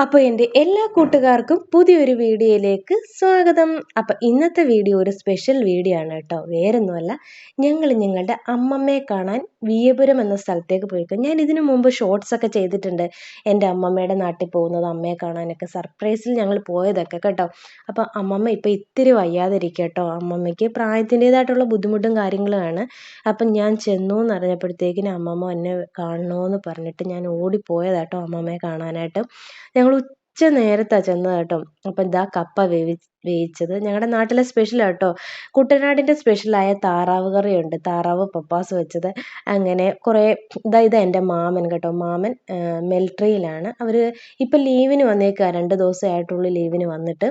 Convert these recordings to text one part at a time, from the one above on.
അപ്പോൾ എന്റെ എല്ലാ കൂട്ടുകാർക്കും പുതിയൊരു വീഡിയോയിലേക്ക് സ്വാഗതം. അപ്പോൾ ഇന്നത്തെ വീഡിയോ ഒരു സ്പെഷ്യൽ വീഡിയോ ആണ് കേട്ടോ. വേറൊന്നുമല്ല ഞങ്ങൾ ഞങ്ങളുടെ അമ്മമ്മയെ കാണാൻ വിയപുരം എന്ന സ്ഥലത്തേക്ക് പോയിക്കും. ഞാൻ ഇതിനു മുമ്പ് ഷോർട്സ് ഒക്കെ ചെയ്തിട്ടുണ്ട്. എന്റെ അമ്മമ്മയുടെ നാട്ടിൽ പോകുന്നത് അമ്മയെ കാണാനൊക്കെ സർപ്രൈസിൽ ഞങ്ങൾ പോയതൊക്കെ കേട്ടോ. അപ്പോൾ അമ്മമ്മ ഇപ്പോൾ ഇത്തിരി വയ്യാതിരിക്കുക കേട്ടോ. അമ്മമ്മയ്ക്ക് പ്രായത്തിന്റേതായിട്ടുള്ള ബുദ്ധിമുട്ടും കാര്യങ്ങളുമാണ് അപ്പം ഞാൻ ചെന്നു എന്ന് അറിഞ്ഞപ്പോഴത്തേക്കിന് അമ്മമ്മ എന്നെ കാണണമെന്ന് പറഞ്ഞിട്ട് ഞാൻ ഓടിപ്പോയതാട്ടോ അമ്മമ്മയെ കാണാനായിട്ട്. ഞങ്ങൾ ഉച്ച നേരത്താണ് ചെന്നത് കേട്ടോ. അപ്പം ഇതാ കപ്പ വേവി വേവിച്ചത്. ഞങ്ങളുടെ നാട്ടിലെ സ്പെഷ്യൽ കേട്ടോ കുട്ടനാടിന്റെ സ്പെഷ്യലായ താറാവ് കറിയുണ്ട്. താറാവ് പപ്പാസ് വെച്ചത്. അങ്ങനെ കുറേ ഇതാ ഇതാ എന്റെ മാമൻ കേട്ടോ. മാമൻ മിലിറ്ററിയിലാണ് അവർ ഇപ്പം ലീവിന് വന്നേക്കുക രണ്ട് ദിവസമായിട്ടുള്ള ലീവിന് വന്നിട്ട്.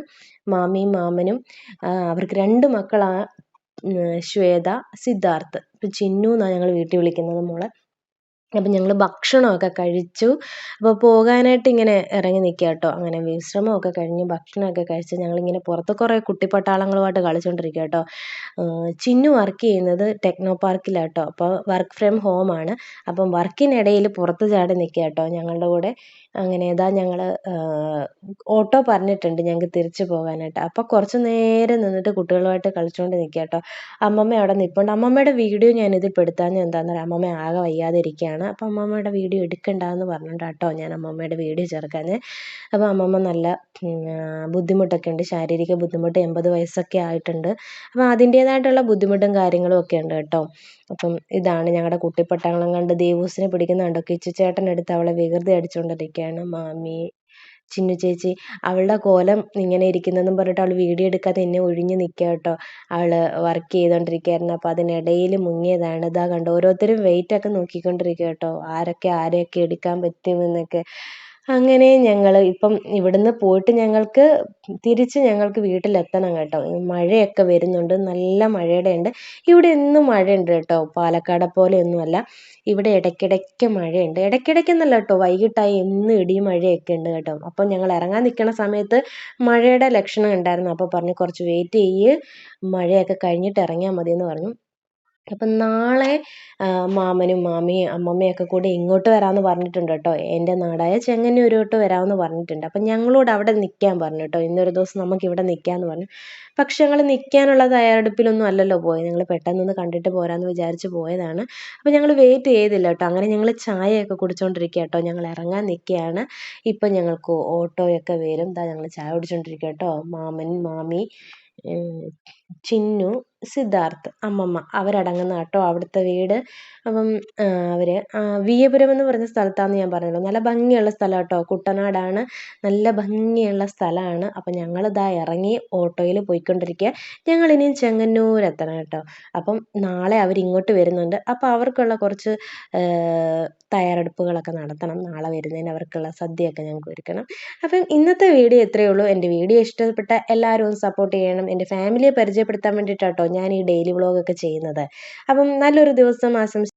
മാമിയും മാമനും അവർക്ക് രണ്ട് മക്കളാണ് ശ്വേത സിദ്ധാർത്ഥ്. ഇപ്പം ചിന്നു എന്നാണ് ഞങ്ങൾ വീട്ടിൽ വിളിക്കുന്നത് മോളെ. അപ്പം ഞങ്ങൾ ഭക്ഷണമൊക്കെ കഴിച്ചു. അപ്പോൾ പോകാനായിട്ട് ഇങ്ങനെ ഇറങ്ങി നിൽക്കുക കേട്ടോ അങ്ങനെ വിശ്രമമൊക്കെ കഴിഞ്ഞ് ഭക്ഷണമൊക്കെ കഴിച്ച് ഞങ്ങളിങ്ങനെ പുറത്ത് കുറേ കുട്ടിപ്പട്ടാളങ്ങളുമായിട്ട് കളിച്ചുകൊണ്ടിരിക്കുക കേട്ടോ ചിന്നു വർക്ക് ചെയ്യുന്നത് ടെക്നോ പാർക്കിലാണ് കേട്ടോ അപ്പോൾ വർക്ക് ഫ്രം ഹോമാണ് അപ്പം വർക്കിനിടയിൽ പുറത്ത് ചാടി നിൽക്കുക കേട്ടോ ഞങ്ങളുടെ കൂടെ അങ്ങനെ ഇതാ ഞങ്ങൾ ഓട്ടോ പറഞ്ഞിട്ടുണ്ട് ഞങ്ങൾക്ക് തിരിച്ചു പോകാനായിട്ട്. അപ്പോൾ കുറച്ച് നേരം നിന്നിട്ട് കുട്ടികളുമായിട്ട് കളിച്ചുകൊണ്ട് നിൽക്കുക കേട്ടോ അമ്മമ്മ അവിടെ നിൽപ്പുണ്ട് അമ്മമ്മയുടെ വീഡിയോ ഞാനിതിൽ പെടുത്താൻ എന്താണെന്ന് പറയുക അമ്മമ്മ ആകെ വയ്യാതെ ഇരിക്കുകയാണ് അപ്പോൾ അമ്മമ്മയുടെ വീഡിയോ എടുക്കണ്ടെന്ന് പറഞ്ഞിട്ട് കേട്ടോ ഞാൻ അമ്മമ്മയുടെ വീഡിയോ ചേർക്കാൻ അപ്പോൾ അമ്മമ്മ നല്ല ബുദ്ധിമുട്ടൊക്കെ ഉണ്ട്. ശാരീരിക ബുദ്ധിമുട്ട് എൺപത് വയസ്സൊക്കെ ആയിട്ടുണ്ട്. അപ്പോൾ അതിന്റേതായിട്ടുള്ള ബുദ്ധിമുട്ടും കാര്യങ്ങളും ഒക്കെ ഉണ്ട് കേട്ടോ. അപ്പം ഇതാണ് ഞങ്ങളുടെ കുട്ടിപ്പട്ടാളം കണ്ട് ദേവൂസിനെ പിടിക്കുന്ന കണ്ടോ? കിച്ചു എടുത്ത് അവളെ വികൃതി അടിച്ചുകൊണ്ടിരിക്കുകയാണ് മാമി ചിന്നു ചേച്ചി അവളുടെ കോലം ഇങ്ങനെ ഇരിക്കുന്നതെന്നും പറഞ്ഞിട്ട് അവൾ വീഡിയോ എടുക്കാതെ എന്നെ ഒഴിഞ്ഞ് നിൽക്കുക കേട്ടോ. അവൾ വർക്ക് ചെയ്തുകൊണ്ടിരിക്കുകയായിരുന്നു അപ്പോൾ അതിനിടയിൽ മുങ്ങിയതാണ്. ഇതാ കണ്ടോ ഓരോരുത്തരും വെയിറ്റൊക്കെ നോക്കിക്കൊണ്ടിരിക്കുക കേട്ടോ. ആരൊക്കെ ആരെയൊക്കെ എടുക്കാൻ പറ്റുമെന്നൊക്കെ. അങ്ങനെ ഞങ്ങൾ ഇപ്പം ഇവിടുന്ന് പോയിട്ട് ഞങ്ങൾക്ക് തിരിച്ച് ഞങ്ങൾക്ക് വീട്ടിലെത്തണം കേട്ടോ. മഴയൊക്കെ വരുന്നുണ്ട്. നല്ല മഴയുടെ ഉണ്ട്. ഇവിടെ എന്നും മഴയുണ്ട് കേട്ടോ. പാലക്കാടെ പോലെയൊന്നുമല്ല. ഇവിടെ ഇടയ്ക്കിടയ്ക്ക് മഴയുണ്ട്. ഇടയ്ക്കിടയ്ക്കെന്നല്ല കേട്ടോ. വൈകിട്ടായി എന്നും ഇടിയും മഴയൊക്കെ ഉണ്ട് കേട്ടോ. അപ്പം ഞങ്ങൾ ഇറങ്ങാൻ നിൽക്കുന്ന സമയത്ത് മഴയുടെ ലക്ഷണം ഉണ്ടായിരുന്നു. അപ്പോൾ പറഞ്ഞു കുറച്ച് വെയിറ്റ് ചെയ്യ്. മഴയൊക്കെ കഴിഞ്ഞിട്ട് ഇറങ്ങിയാൽ മതി എന്ന് പറഞ്ഞു. അപ്പം നാളെ മാമനും മാമിയും അമ്മമ്മയൊക്കെ കൂടി ഇങ്ങോട്ട് വരാമെന്ന് പറഞ്ഞിട്ടുണ്ട് കേട്ടോ. എന്റെ നാടായ ചെങ്ങന്നൂരോട്ട് വരാമെന്ന് പറഞ്ഞിട്ടുണ്ട്. അപ്പം ഞങ്ങളോട് അവിടെ നിൽക്കാൻ പറഞ്ഞു കേട്ടോ. ഇന്നൊരു ദിവസം നമുക്ക് ഇവിടെ നിൽക്കാമെന്ന് പറഞ്ഞു. പക്ഷെ ഞങ്ങൾ നിൽക്കാനുള്ള തയ്യാറെടുപ്പിലൊന്നും അല്ലല്ലോ പോയത്. ഞങ്ങൾ പെട്ടെന്നൊന്ന് കണ്ടിട്ട് പോരാന്ന് വിചാരിച്ച് പോയതാണ്. അപ്പം ഞങ്ങൾ വെയിറ്റ് ചെയ്തില്ല കേട്ടോ. അങ്ങനെ ഞങ്ങൾ ചായയൊക്കെ കുടിച്ചുകൊണ്ടിരിക്കുക കേട്ടോ. ഞങ്ങൾ ഇറങ്ങാൻ നിൽക്കുകയാണ്. ഇപ്പം ഞങ്ങൾക്ക് ഓട്ടോയൊക്കെ വരും. ഇതാ ഞങ്ങൾ ചായ കുടിച്ചുകൊണ്ടിരിക്കുക കേട്ടോ. മാമൻ മാമി ചിന്നു സിദ്ധാർത്ഥ് അമ്മമ്മ അവരടങ്ങുന്ന കേട്ടോ അവിടുത്തെ വീട്. അപ്പം അവർ വിയപുരം എന്ന് പറഞ്ഞ സ്ഥലത്താണെന്ന് ഞാൻ പറഞ്ഞല്ലോ. നല്ല ഭംഗിയുള്ള സ്ഥലം കേട്ടോ. കുട്ടനാടാണ്. നല്ല ഭംഗിയുള്ള സ്ഥലമാണ്. അപ്പം ഞങ്ങളിതാ ഇറങ്ങി ഓട്ടോയിൽ പോയിക്കൊണ്ടിരിക്കുക ഞങ്ങളിനിയും ചെങ്ങന്നൂരെത്തണം കേട്ടോ. അപ്പം നാളെ അവരിങ്ങോട്ട് വരുന്നുണ്ട്. അപ്പോൾ അവർക്കുള്ള കുറച്ച് തയ്യാറെടുപ്പുകളൊക്കെ നടത്തണം. നാളെ വരുന്നതിന് അവർക്കുള്ള സദ്യയൊക്കെ ഞങ്ങൾക്ക് ഒരുക്കണം. അപ്പം ഇന്നത്തെ വീഡിയോ ഇത്രയേ ഉള്ളൂ. എന്റെ വീഡിയോ ഇഷ്ടപ്പെട്ട എല്ലാവരും സപ്പോർട്ട് ചെയ്യണം. എന്റെ ഫാമിലിയെ പരിചയപ്പെടുത്താൻ വേണ്ടിയിട്ടാട്ടോ ഞാൻ ഈ ഡെയിലി വ്ളോഗൊക്കെ ചെയ്യുന്നത്. അപ്പം നല്ലൊരു ദിവസം ആശംസ